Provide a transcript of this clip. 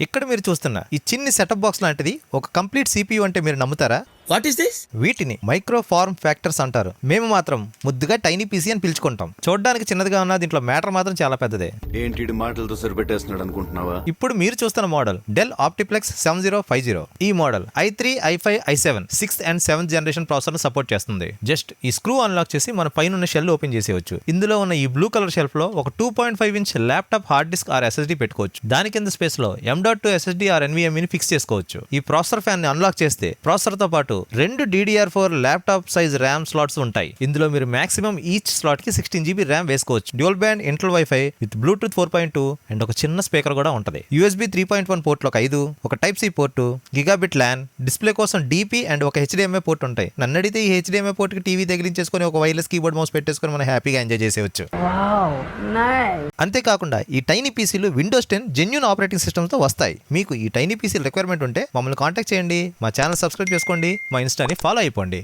ఇక్కడ మీరు చూస్తున్న ఈ చిన్ని సెటప్ బాక్స్ లాంటిది ఒక కంప్లీట్ సిపియు అంటే మీరు నమ్ముతారా? వాట్ ఈస్ దిస్ వీటిని మైక్రో ఫార్మ్ ఫ్యాక్టర్స్ అంటారు. మేము మాత్రం ముద్దుగా టైనీ పీసీ అని పిలుచుకుంటాం. చూడడానికి చిన్నదిగా ఉన్న దీంట్లో మ్యాటర్ మాత్రం చాలా పెద్దదే. ఏంటి మాటలతో సరిపెట్టేస్తున్నాడు అనుకుంటున్నావా? ఇప్పుడు మీరు చూస్తున్న model Dell OptiPlex seven zero five zero ఈ model I three I five I seven sixth and seventh generation processor support చేస్తుంది. జస్ట్ ఈ స్క్రూ అన్లాక్ చేసి మన పైన ఉన్న షెల్ ఓపెన్ చేసేయచ్చు. ఇందులో ఉన్న ఈ బ్లూ కలర్ షెల్ఫ్లో ఒక two point five inch laptop hard disk or SSD పెట్టుకోవచ్చు. దాని కింద స్పేస్లో M dot two SSD or NVMe ని ఫిక్స్ చేసుకోవచ్చు. ఈ ప్రాసెసర్ ఫ్యాన్ని అన్లాక్ చేస్తే ప్రాసెసర్తో పాటు రెండు DDR four laptop size RAM slots ఉంటాయి. ఇందులో మీరు మాక్సిమం ఈచ్ స్లాట్కి సిక్స్టీన్ జీబీ ర్యామ్ వేసుకోవచ్చు. Dual band Intel WiFi with Bluetooth four point two and ఒక చిన్న స్పీకర్ కూడా ఉంటుంది. USB three point one port ఒక ఐదు ఒక type C port gigabit LAN display కోసం డీపీ అండ్ ఒక హెచ్డిఎంఐ పోర్ట్ ఉంటాయి. నన్ను అడిగితే ఈ హెచ్డిఎంఐ పోర్ట్కి టీవీ తగిలించేసుకొని ఒక వైర్లెస్ కీబోర్డ్ మౌస్ పెట్టేసుకొని మనం హ్యాపీగా ఎంజాయ్ చేసేవచ్చు. అంతేకాకుండా ఈ టైనీ పీసీలు విండోస్ టెన్ జెన్యున్ ఆపరేటింగ్ సిస్టమ్తో వస్తాయి. మీకు ఈ టైనీ పీసీల రిక్వైర్మెంట్ ఉంటే మమ్మల్ని కాంటాక్ట్ చేయండి మా ఛానల్ సబ్స్క్రైబ్ చేసుకోండి మా ఇన్స్టాని ఫాలో అయిపోండి.